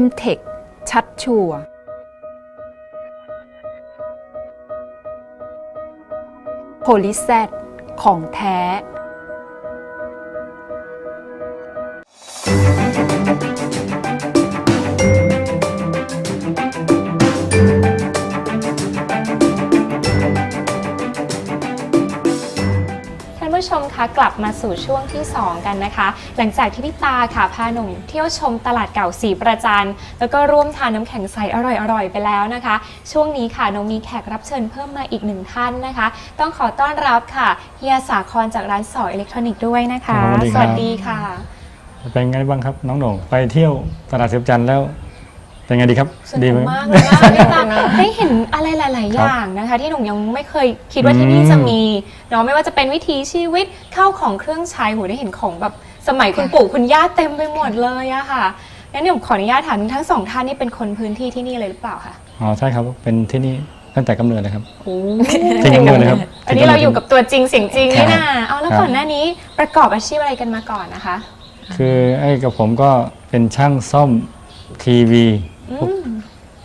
m t e c h ชัดชัวร์โพลิแซดของแท้ ผู้ชมคะกลับมาสู่ช่วงที่ 2 กันนะคะ หลังจากที่พี่ตาค่ะพาหนุ่มเที่ยวชมตลาดเก่าสีประจันแล้วก็ร่วมทานน้ำแข็งใสอร่อยๆ ไปแล้วนะคะ ช่วงนี้ค่ะนงมีแขกรับเชิญเพิ่มมาอีกหนึ่งท่านนะคะ ต้องขอต้อนรับค่ะเฮียสาครจากร้านสออิเล็กทรอนิกส์ด้วยนะคะ สวัสดีสครับวัสดีค่ะ เป็นไงบ้างครับน้องโหน่งไปเที่ยวตลาดเสียบจันทร์แล้ว เป็นไงดีครับสนุดีกไหม มากเลยค่ะพี่ตาได้เห็นอะไรหลาย ๆ อย่างนะคะ ที่หนุ่มยังไม่เคยคิดว่าที่นี่อืมจะมีเนาะไม่ว่าจะเป็นวิถีชีวิตเข้าของเครื่องใช้โหได้เห็นของแบบสมัยคุณปู่คุณย่าเต็มไปหมดเลยอะค่ะงั้นเดี๋ยวขออนุญาตถามทั้งสองท่านนี่เป็นคนพื้นที่ที่นี่เลยหรือเปล่าคะอ๋อใช่ครับเป็นที่นี่ตั้งแต่กำเนิดเลยครับ โอ้ที่กำเนิดเลยครับอันนี้เราอยู่กับตัวจริงเสียงจริงนี่นะเอาแล้วครับก่อนหน้านี้ประกอบอาชีพอะไรกันมาก่อนนะคะ คือไอ้กับผมก็เป็นช่างซ่อมทีวี พวกอืม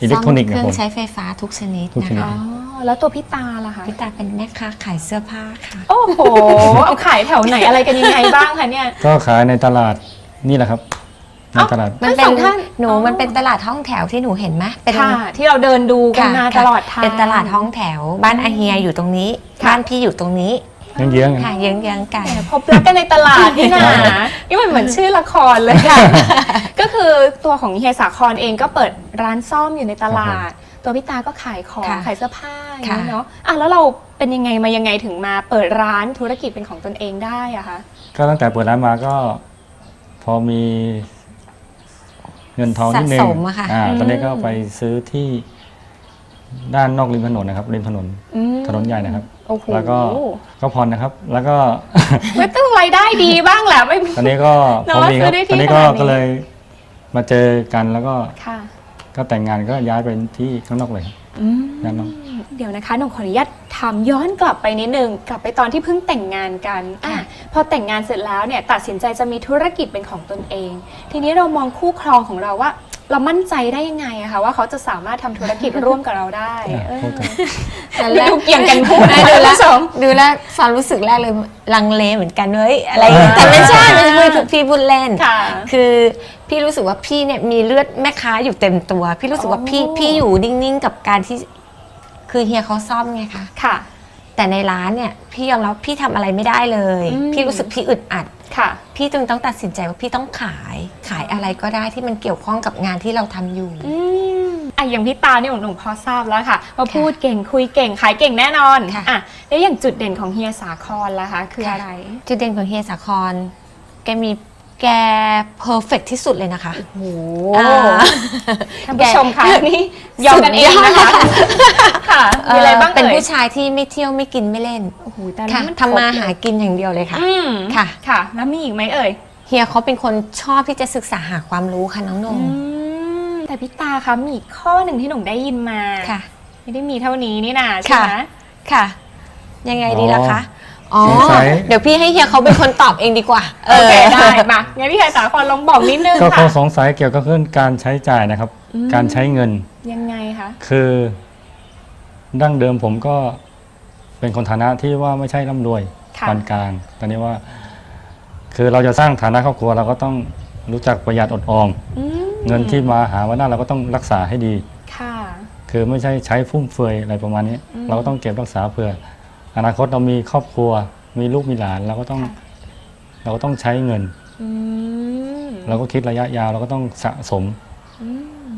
อิเล็กทรอนิกส์ซ่นะเครื่ผอมงใช้ไฟฟ้าทุกชนิดทุกชนิดนะอ๋อ คะแล้วตัวพี่ตาล่ะคะ พี่ตาเป็นแม่ค้าขายเสื้อผ้าค่ะ โอ้โห เอาขายแถวไหนอะไรกันยังไงบ้างคะเนี่ย ก็ขายในตลาดนี่แหละครับ ในตลาด มันทั้งเป็สอนงท่านหนูอ๋อ มันเป็นตลาดห้องแถวที่หนูเห็นไหมเป็นค่ะ ที่เราเดินดูกันค่ะมาค่ะตลอดทาง เป็นตลาดห้องแถว บ้านอาเฮียอยู่ตรงนี้ ค่ะ บ้านพี่อยู่ตรงนี้ เยื้องๆค่ะนะเยื้องๆกันแหมพบรักกันในตลาดนี่นะนี่มันเหมือนชื่อละครเลยค่ะ ก็คือตัวของเฮียสาครเองก็เปิดร้านซ่อมอยู่ในตลาด ตัวพี่ตาก็ขายของค่ะขายเสื้อผ้าอย่างนี้ค่ะเนาะอะแล้วเราเป็นยังไงมายังไงถึงมาเปิดร้านธุรกิจเป็นของตนเองได้อะคะก็ตั้งแต่เปิดร้านมาก็ พอมีเงินทองนิดนึงสะสมอะค่ะอ่าตอนนี้ก็ไปซื้อที่ด้านนอกริมถนนนะครับริมถนนอืมถนนใหญ่นะครับ โอ้โหแล้วก็ก็ผ่อนนะครับ แล้วก็ ไม่ต้องรายได้ดีบ้างแหละไม่ ตอนนี้ก็เนอะพอมีครับซื้อได้ที่ตอนนี้ก็ขนาดนี้ ก็เลยมาเจอกันแล้วก็ค่ะ ก็แต่งงานก็ย้ายไปที่ข้างนอกเลยครับอืม ย้ายนอก เดี๋ยวนะคะหนูขออนุญาตถามย้อนกลับไปนิดนึงกลับไปตอนที่เพิ่งแต่งงานกันอะค่ะพอแต่งงานเสร็จแล้วเนี่ยตัดสินใจจะมีธุรกิจเป็นของตนเอง ทีนี้เรามองคู่ครองของเราว่า เรามั่นใจได้ยังไงอะคะว่าเขาจะสามารถทำธุรกิจร่วมกับเราได้อะเออพูดกันนั่นแหละดูเกี่ยงกันพูดนะดูคุณแลวผู้ชมดูแลวความรู้สึกแรกเลยลังเลเหมือนกันเฮ้ยอะไรอย่างเงี้ยแต่ไม่ใช่ไม่ใช่พี่พูดเล่น ค่ะ คือพี่รู้สึกว่าพี่เนี่ยมีเลือดแม่ค้าอยู่เต็มตัว พี่รู้สึกว่าพี่อ๋อพี่อยู่นิ่งๆกับการที่คือเฮียเขาซ่อมไงคะ ค่ะ แต่ในร้านเนี่ยพี่ยอมรับพี่ทำอะไรไม่ได้เลย อืม พี่รู้สึกพี่อึดอัด ค่ะ พี่จึงต้องตัดสินใจว่าพี่ต้องขาย ขายอะไรก็ได้ที่มันเกี่ยวข้องกับงานที่เราทำอยู่ อืมอะอย่างพี่ตาเนี่ยหนูพอทราบแล้วค่ะว่าพูดเก่งคุยเก่งขายเก่งแน่นอนค่ะ อะแล้วอย่างจุดเด่นของเฮียสาครล่ะคะ คืออะไร จุดเด่นของเฮียสาครแกมี แกเพอร์เฟกที่สุดเลยนะคะโอ้โหอ่าท่านผู้ชมคะนี่ยอมกันเองนะคะค่ะมีอะไรบ้างเป็นเอ่ยผู้ชายที่ไม่เที่ยวไม่กินไม่เล่นโอ้โหแต่ค่ะนี่นทำมาครบเลยหากินอย่างเดียวเลยค่ะอืมค่ะค่ะ แล้วมีอีกไหมเอ่ยเฮียเขาเป็นคนชอบที่จะศึกษาหาความรู้ค่ะน้องนงอืมแต่พี่ตาคะมีอีกข้อหนึ่งที่หนูได้ยินมาค่ะ ไม่ได้มีเท่านี้นี่นาใช่ไหมค่ะค่ะ ยังไงดีล่ะคะ อ๋อ สงสัย เดี๋ยวพี่ให้เฮียเขาเป็นคนตอบเองดีกว่าโอเคได้มางั้นพี่ชายสาครลองบอกนิดนึงก็คค่ะงสงสัยเกี่ยวกับเรื่องการใช้จ่ายนะครับอืมการใช้เงินยังไงคะคือ ดั้งเดิมผมก็เป็นคนฐานะที่ว่าไม่ใช่ร่ำรวยค่ะปานกลางตอนนี้ว่า คือเราจะสร้างฐานะครอบครัวเราก็ต้องรู้จักประหยัดอดออม อืมเงินที่มาหาวันหน้าเราก็ต้องรักษาให้ดี ค่ะ คือไม่ใช่ใช้ฟุ่มเฟือยอะไรประมาณนี้อืมเราก็ต้องเก็บรักษาเผื่อ อนาคตเรามีครอบครัว มีลูกมีหลานเราก็ต้องค่ะ เราก็ต้องใช้เงิน อืมเราก็คิดระยะยาวเราก็ต้องสะสม อืม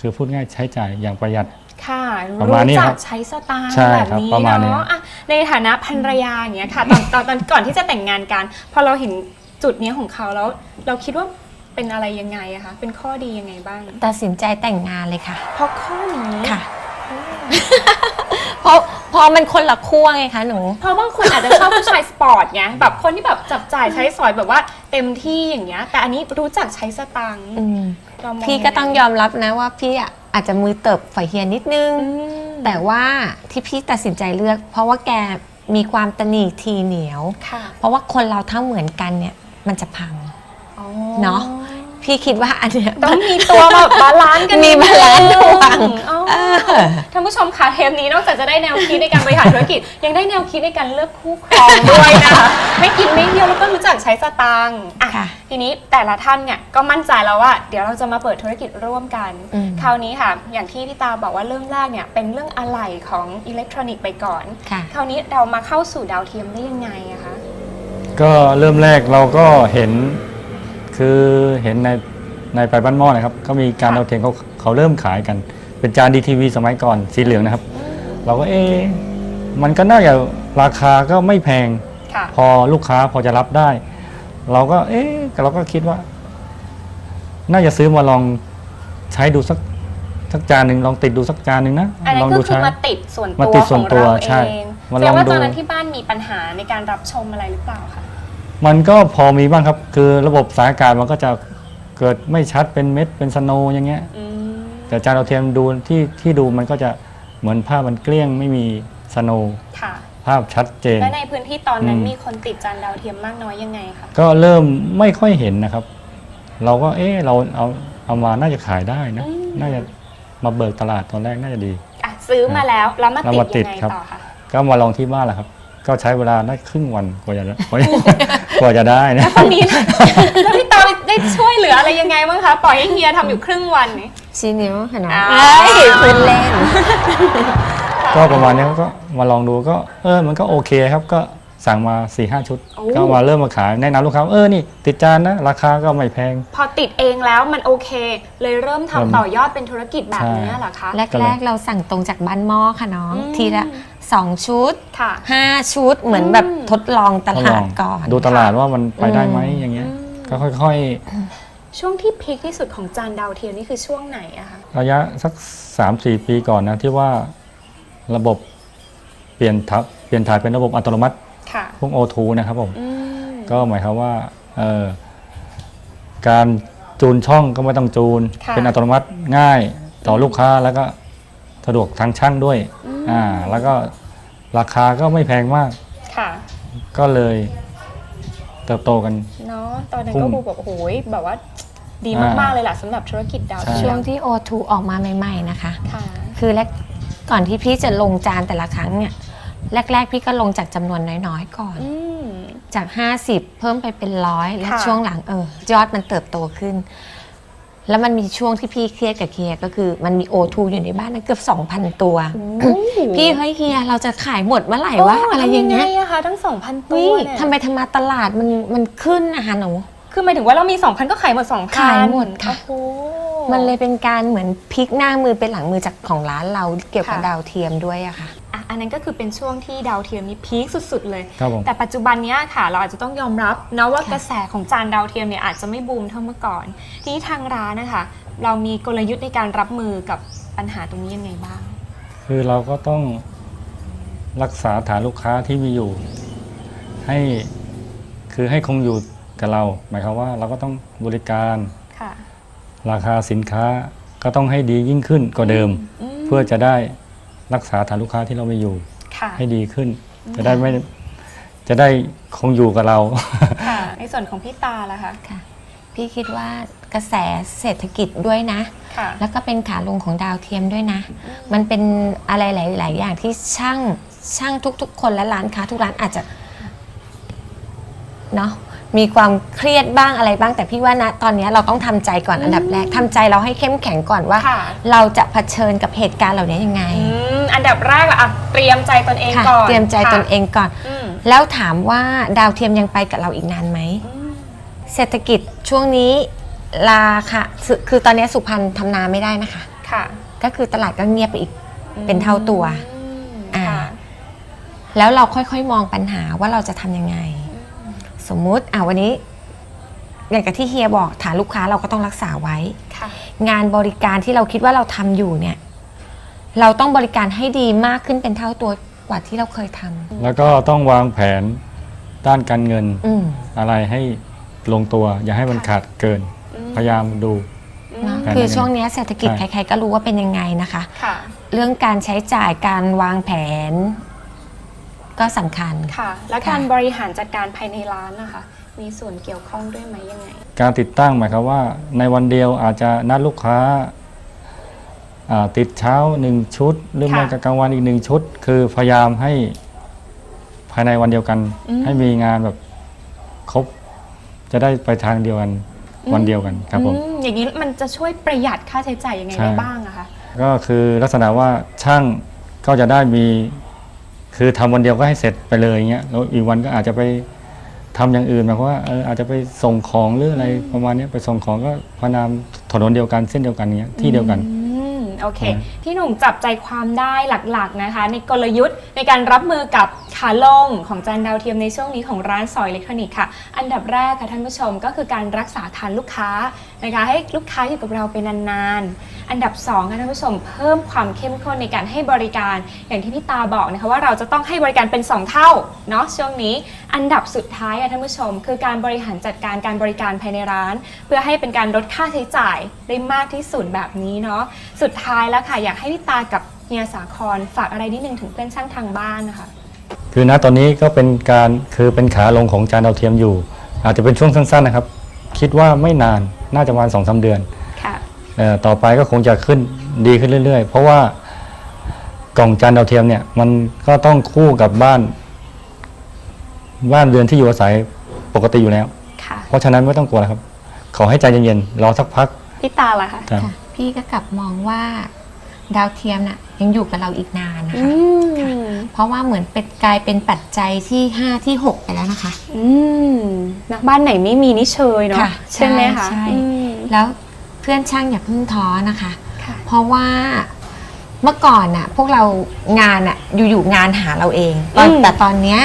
คือพูดง่ายใช้จ่ายอย่างประหยัด ค่ะประมาณนี้จัครักบใช้สตางค์ใช่แบบครับนี้ประมาณนี้ เนาะอะในฐานะภรรยาอย่างเงี้ยค่ะตอนตอนตอนก่อนที่จะแต่งงานกัน พอเราเห็นจุดเนี้ยของเขาแล้ว เราคิดว่าเป็นอะไรยังไงอะคะเป็นข้อดียังไงบ้างตัดสินใจแต่งงานเลยค่ะ เพราะข้อนี้ค่ะ เพราะเพราะมันคนละขั้วไงคะหนู เพราะบางคนอาจจะชอบผู้ชายสปอร์ตไงแบบคนที่แบบจับจ่ายใช้สอยแบบว่าเต็มที่อย่างเงี้ย แต่อันนี้รู้จักใช้สตังค์อืมเรามพี่ก็ต้องยอมรับนะว่าพี่อะอาจจะมือเติบฝ่ายเฮียนิดนึง อืมแต่ว่าที่พี่ตัดสินใจเลือก เพราะว่าแกมีความตนีทีเหนียว ค่ะเพราะว่าคนเราถ้าเหมือนกันเนี่ยมันจะพัง อ๋อเนาะแพี่คิดว่าอันเนี้ย ต้องมีตัวแบบบาลานซ์กันมีบาลานซ์ระหว่างอ๋อเออ ท่านผู้ชมคะเทปนี้นอกจากจะได้แนวคิดในการบริหารธุรกิจ ยังได้แนวคิดในการเลือกคู่ครองด้วยนะคะไม่กินไม่เที่ยวแล้วก็รู้จักใช้สตางค์อะค่ะทีนี้แต่ละท่านเนี่ยก็มั่นใจแล้วว่า เดี๋ยวเราจะมาเปิดธุรกิจร่วมกัน อืม คราวนี้ค่ะ อย่างที่พี่ตาบอกว่าเริ่มแรกเนี่ยเป็นเรื่องอะไหล่ของอิเล็กทรอนิกส์ไปก่อน ค่ะ คราวนี้เรามาเข้าสู่ดาวเทียมได้ยังไงอะคะ ก็เริ่มแรกเราก็เห็น คือเห็นในในไปบ้านหม้อนะครับก็มีการค่ะดาวเทียมเขาเขาเริ่มขายกัน เป็นจานดีทีวีสมัยก่อนสีเหลืองนะครับ เราก็เอ๊ะมันก็น่าจะราคาก็ไม่แพง ค่ะ พอลูกค้าพอจะรับได้ เราก็ เอ๊ะเราก็คิดว่า น่าจะซื้อมาลองใช้ดูสักสักจานหนึ่งลองติดดูสักจานหนึ่งนะอันลนั้องนก็ดูคือใช้ มาติดส่วนมาตัวติดขส่อวนงตัวเราใช่เองมาแสดลองงว่าดูตอนนั้นที่บ้านมีปัญหาในการรับชมอะไรหรือเปล่าคะ มันก็พอมีบ้างครับ คือระบบสายอากาศมันก็จะเกิดไม่ชัดเป็นเม็ดเป็นสโนว์อย่างเงี้ย อืมแต่จานดาวเทียมดูที่ที่ดูมันก็จะเหมือนภาพมันเกลี้ยงไม่มีสโนว์ค่ะ ภาพชัดเจน และในพื้นที่ตอนนั้นอืม มีคนติดจานดาวเทียมมากน้อยยังไงคะก็เริ่มไม่ค่อยเห็นนะครับ เราก็เอ๊ะเราเอาเอามาน่าจะขายได้นะ น่าจะมาเบิกตลาดตอนแรกน่าจะดี อะซื้อมาแล้วแล้วมาเราติดมาติยัดงไงครับ ต่อคะก็มาลองที่บ้านแหละครับ ก็ใช้เวลาได้ครึ่งวันกว่าจะกว่า กว่าจะได้นะคนนี้ แล้วพี่ตาได้ช่วยเหลืออะไรยังไงบ้างคะ ปล่อยให้เฮียทำอยู่ครึ่งวันนี่ ชี้นิ้วค่ะน้องอ่าเอ้ยคุณเล่น ก็ประมาณนี้ครับก็มาลองดูก็ เออมันก็โอเคครับก็ สั่งมา4ี่ห้าชุด โอ้ ก็มาเริ่มมาขายแนะนำลูกค้าว่าเออนี่ ติดจานนะ ราคาก็ไม่แพง พอติดเองแล้วมันโอเค เลยเริ่มทำเริ่มต่อยอดเป็นธุรกิจแบบนี้เหรอคะก็เลแรยกๆ เราสั่งตรงจากบ้านหม้อค่ะน้อง อืม ทีละสองชุด ค่ะห้าชุดเหมือนแบบอืม ทดลองตทดลาลอดงก่อน ดูตลาดว่ามันไปได้ไหมอืมอย่างเงี้ยอืมก็ค่อยช่วงที่พีคที่สุดของจานดาวเทียมนี่คือช่วงไหนอะคะๆ ระยะสัก 3-4 ปีก่อนนะ ที่ว่าระบบเปลี่ยนทับเปลี่ยนถ่ายเป็นระบบอัตโนมัติค่ะ พวก O2 นะครับผมอืมก็หมายความว่าเอ่อการจูนช่องก็ไม่ต้องจูนค่ะเป็นอัตโนมัติง่ายต่อลูกค้าแล้วก็สะดวกทางช่างด้วยอ่าแล้วก็ราคาก็ไม่แพงมากค่ะ ก็เลยเติบโตกันเนาะตอนนั้นพุ่ก็งดูแบบโอ้โหแบบว่าดีอ่ามมาก ๆ เลยแหละสำหรับธุรกิจดาวใช่เทีช่ยวงมที่ O2 ออกมาใหม่ ๆ นะคะค่ะคือแรกก่อนที่พี่จะลงจานแต่ละครั้งเนี่ย แรก ๆ พี่ก็ลงจากจำนวนน้อยๆก่อน อืม จาก 50 เพิ่มไปเป็นร้อยแล้วค่ะ ช่วงหลังเออยอดมันเติบโตขึ้น แล้วมันมีช่วงที่พี่เครียดกับเฮียก็คือ มันมี O2 อยู่ในบ้านนะเกือบ 2,000 ตัว พี่เฮ้ยเฮียเราจะขายหมดเมื่อไหร่วะอะไรอย่างเงี้ยทำอะคะทั้ง2,000ตัวนี่เนี่ยทำไมทำมาตลาดมันมันขึ้นนะคะหนู คือหมายถึงว่าเรามี2,000ก็ขายหมด2,000ขายหมดค่ะ โอ้โห มันเลยเป็นการเหมือนพลิกหน้ามือเป็นหลังมือจากของร้านเราเกี่ยวกับค่ะ ดาวเทียมด้วยอะค่ะ อะอันนั้นก็คือเป็นช่วงที่ดาวเทียมนี้พีคสุดๆเลย ครับผม แต่ปัจจุบันเนี้ยค่ะ เราอาจจะต้องยอมรับนะว่ากระแสของจานดาวเทียมเนี่ยอาจจะไม่บูมเท่าเมื่อก่อน ทีนี้ทางร้านนะคะ เรามีกลยุทธ์ในการรับมือกับปัญหาตรงนี้ยังไงบ้าง คือเราก็ต้องรักษาฐานลูกค้าที่มีอยู่ ให้คือให้คงอยู่ กับเรา หมายความว่าเราก็ต้องบริการ ค่ะ ราคาสินค้าก็ต้องให้ดียิ่งขึ้นกว่าเดิม อืมเพื่อจะได้รักษาฐานลูกค้าที่เรามีอยู่ ค่ะ ให้ดีขึ้น จะได้ไม่จะได้คงอยู่กับเรา ค่ะ ในส่วนของพี่ตาล่ะคะ ค่ะพี่คิดว่ากระแสเศรษฐกิจด้วยนะ ค่ะ แล้วก็เป็นขาลงของดาวเทียมด้วยนะ มันเป็นอะไรหลาย ๆ อย่างที่ช่างช่างทุก ๆ คนและร้านค้าทุกร้านอาจจะเนาะ มีความเครียดบ้างอะไรบ้าง แต่พี่ว่านะตอนนี้เราต้องทำใจก่อนอันดับแรกทำใจเราให้เข้มแข็งก่อนว่า ค่ะ เราจะเผชิญกับเหตุการณ์เหล่านี้ยังไงอืมอันดับแรกอะอะเตรียมใจตนเองค่ะก่อนเตรียมใจตนเองก่อน อืมแล้วถามว่าดาวเทียมยังไปกับเราอีกนานไหม อืมเศรษฐกิจช่วงนี้ราคาคือคือตอนนี้สุพรรณทำนาไม่ได้นะคะ ค่ะก็คือตลาดก็เงียบไปอีก เป็นเท่าตัว อืมอ่า ค่ะ แล้วเราค่อยๆ มองปัญหาว่าเราจะทำยังไง สมมุติอ่าวันนี้อย่างกับที่เฮียบอกฐานลูกค้าเราก็ต้องรักษาไว้ ค่ะ งานบริการที่เราคิดว่าเราทำอยู่เนี่ย เราต้องบริการให้ดีมากขึ้นเป็นเท่าตัวกว่าที่เราเคยทำแล้วก็ต้องวางแผนด้านการเงินอืม อะไรให้ลงตัว อย่าให้มันขาดเกิน อืมพยายามดูเนอะแผนคือยังไงช่วงเนี้ยเศรษฐกิจใช่ ใครๆก็รู้ว่าเป็นยังไงนะคะ ค่ะ เรื่องการใช้จ่ายการวางแผน ก็สำคัญ ค่ะ แล้วค่ะการบริหารจัดการภายในร้านนะคะ มีส่วนเกี่ยวข้องด้วยไหมยังไง การติดตั้งหมายความว่า ในวันเดียวอาจจะนัดลูกค้าอ่าติดเช้าหนึ่งชุด หรือไม่ค่ะก็กลางวันอีกหนึ่งชุด คือพยายามให้ภายในวันเดียวกันอืมให้มีงานแบบครบ จะได้ไปทางเดียวกันวันเดียวกันครับผม อืมอย่างนี้มันจะช่วยประหยัดค่าใช้จ่ายยังไงใช่ ได้บ้างอะคะ ก็คือลักษณะว่าช่างก็จะได้มี คือทำวันเดียวก็ให้เสร็จไปเลยอย่างเงี้ยแล้วอีกวันก็อาจจะไปทำอย่างอื่นหมายความว่าเอออาจจะไปส่งของหรืออะไรประมาณนี้ไปส่งของก็พนามถนนเดียวกันเส้นเดียวกันเงี้ยที่เดียวกัน โอเคอืมพี่หนุ่มจับใจความได้หลักๆนะคะ ในกลยุทธ์ในการรับมือกับขาลงของจานดาวเทียมในช่วงนี้ของร้านสอยอิเล็กทรอนิกส์ค่ะ อันดับแรกค่ะท่านผู้ชมก็คือการรักษาฐานลูกค้านะคะ ให้ลูกค้าอยู่กับเราไปนานๆ อันดับ2ค่ะท่านผู้ชมเพิ่มความเข้มข้นในการให้บริการอย่างที่พี่ตาบอกนะคะว่าเราจะต้องให้บริการเป็น 2 เท่าเนาะช่วงนี้ อันดับสุดท้ายค่ะท่านผู้ชม คือการบริหารจัดการการบริการภายในร้าน เพื่อให้เป็นการลดค่าใช้จ่ายได้มากที่สุดแบบนี้เนาะสุดท้ายแล้วค่ะ อยากให้พี่ตากับเฮียสาครฝากอะไรนิดนึงถึงเพื่อนช่างทางบ้านนะคะ คือณตอนนี้ก็เป็นการคือเป็นขาลงของจานดาวเทียมอยู่ อาจจะเป็นช่วงสั้นๆนะครับ คิดว่าไม่นานน่าจะประมาณสองสาเดือนค่ะ เอ่อต่อไปก็คงจะขึ้นดีขึ้นเรื่อยๆ เพราะว่ากล่องจานดาวเทียมเนี่ยมันก็ต้องคู่กับบ้าน บ้านเรือนที่อยู่อาศัยปกติอยู่แล้ว ค่ะ เพราะฉะนั้นไม่ต้องกลัวนะครับ ขอให้ใจเย็นๆรอสักพักพี่ตาล่ะคะ ครับค่ะ พี่ก็กลับมองว่าดาวเทียมน่ะยังอยู่กับเราอีกนานนะอืคะมเพราะว่าเหมือนเป็นกลายเป็นปัจจัยที่ 5 ที่ 6 ไปแล้วนะคะ อืมนะบ้านไหนไม่มีนี่เชยเนาะค่ะใช่ไหมคะใช่อืมแล้วเพื่อนช่างอย่าเพิ่งท้อนะคะค่ะเพราะว่าเมื่อก่อนน่ะพวกเรางานน่ะอยู่ๆงานหาเราเองตอนอืมแต่ตอนเนี้ย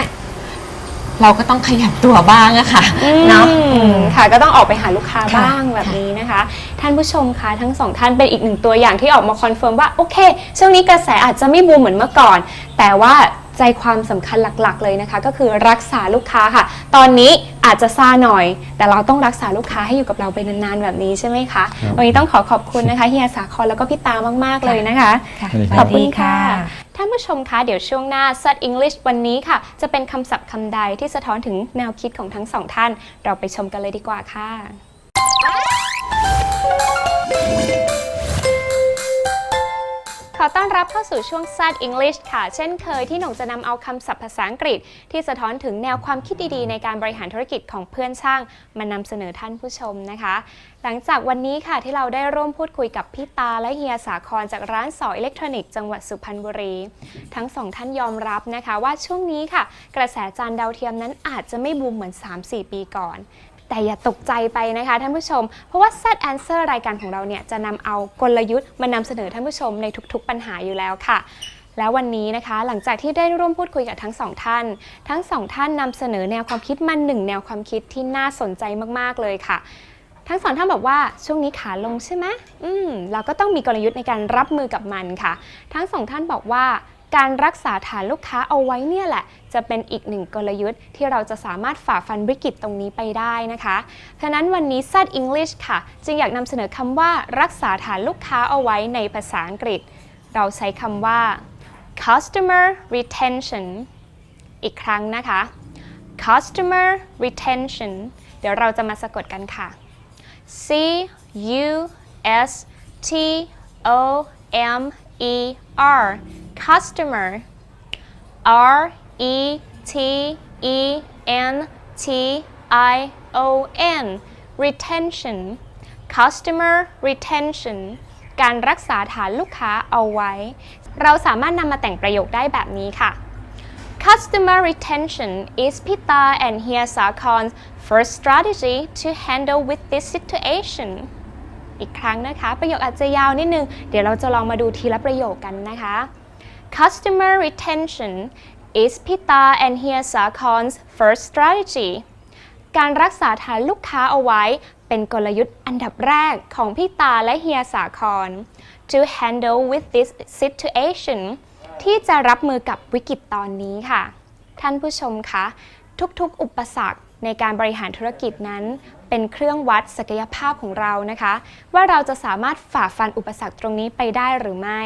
เราก็ต้องขยับตัวบ้างอะค่ะเนาะอืมอืมค่ะก็ต้องออกไปหาลูกค้าค่ะบ้างแบบนี้นะคะ ท่านผู้ชมคะทั้งสองท่านเป็นอีกหนึ่งตัวอย่างที่ออกมาคอนเฟิร์มว่าโอเค ช่วงนี้กระแสอาจจะไม่บูมเหมือนเมื่อก่อน แต่ว่าใจความสำคัญหลักๆเลยนะคะ ก็คือรักษาลูกค้าค่ะ ตอนนี้อาจจะซาหน่อย แต่เราต้องรักษาลูกค้าให้อยู่กับเราไปนานๆแบบนี้ใช่ไหมคะครับ วันนี้ต้องขอขอบคุณนะคะเฮียสาครแล้วก็พี่ตามากๆเลยนะคะค่ะสวัสดีขรัอบคุณค่ะ ท่านผู้ชมคะเดี๋ยวช่วงหน้า Sud English วันนี้ค่ะ จะเป็นคำศัพท์คำใดที่สะท้อนถึงแนวคิดของทั้งสองท่าน เราไปชมกันเลยดีกว่าค่ะ อต้อนรับเข้าสู่ช่วง Sud English ค่ะ เช่นเคยที่หนงจะนำเอาคำศัพท์ภาษาอังกฤษ ที่สะท้อนถึงแนวความคิดดีๆ ในการบริหารธุรกิจของเพื่อนช่าง มานำเสนอท่านผู้ชมนะคะ หลังจากวันนี้ค่ะที่เราได้ร่วมพูดคุยกับพี่ตาและเฮียสาครจากร้านสออิเล็กทรอนิกส์จังหวัดสุพรรณบุรี ทั้งสองท่านยอมรับนะคะว่าช่วงนี้ค่ะ กระแสจานดาวเทียมนั้นอาจจะไม่บูมเหมือน 3-4 ปีก่อน แต่อย่าตกใจไปนะคะท่านผู้ชม เพราะว่า Set Answer รายการของเราเนี่ยจะนำเอากลยุทธ์มานำเสนอท่านผู้ชมในทุกๆ ปัญหาอยู่แล้วค่ะแล้ววันนี้นะคะหลังจากที่ได้ร่วมพูดคุยกับทั้งสองท่าน ทั้งสองท่านนำเสนอแนวความคิดมาหนึ่งแนวความคิดที่น่าสนใจมากๆเลยค่ะ ทั้งสองท่านบอกว่าช่วงนี้ขาลงใช่ไหมอืมเราก็ต้องมีกลยุทธ์ในการรับมือกับมันค่ะ ทั้งสองท่านบอกว่า การรักษาฐานลูกค้าเอาไว้เนี่ยแหละ จะเป็นอีกหนึ่งกลยุทธ์ที่เราจะสามารถฝ่าฟันวิกฤตตรงนี้ไปได้นะคะ เพราะนั้นวันนี้ Sad English ค่ะ จึงอยากนำเสนอคำว่ารักษาฐานลูกค้าเอาไว้ในภาษาอังกฤษ เราใช้คำว่า customer retention อีกครั้งนะคะ customer retention เดี๋ยวเราจะมาสะกดกันค่ะ C U S T O M E R customer R E T E N T I O N retention customer retention การรักษาฐานลูกค้าเอาไว้ เราสามารถนำมาแต่งประโยคได้แบบนี้ค่ะ Customer retention is Pita and Hia Sakon's first strategy to handle with this situation อีกครั้งนะคะ ประโยคอาจจะยาวนิดนึง เดี๋ยวเราจะลองมาดูทีละประโยคกันนะคะ Customer retention is Pita and Hia Sakon's first strategy การรักษาฐานลูกค้าเอาไว้เป็นกลยุทธ์อันดับแรกของพี่ตาและเฮียสาคร to handle with this situation ที่จะรับมือกับวิกฤตตอนนี้ค่ะ ท่านผู้ชมคะ ทุกๆ อุปสรรคในการบริหารธุรกิจนั้น เป็นเครื่องวัดศักยภาพของเรานะคะ ว่าเราจะสามารถฝ่าฟันอุปสรรคตรงนี้ไปได้หรือไม่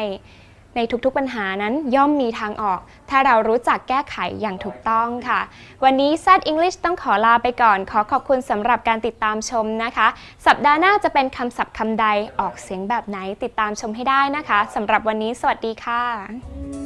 ในทุกๆปัญหานั้นย่อมมีทางออก ถ้าเรารู้จักแก้ไขอย่างถูกต้องค่ะ วันนี้ s ซ English ต้องขอลาไปก่อน ขอขอบคุณสำหรับการติดตามชมนะคะ สัปดาห์หน้าจะเป็นคำศัพท์คำใดออกเสียงแบบไหนติดตามชมให้ได้นะคะสำหรับวันนี้ สวัสดีค่ะ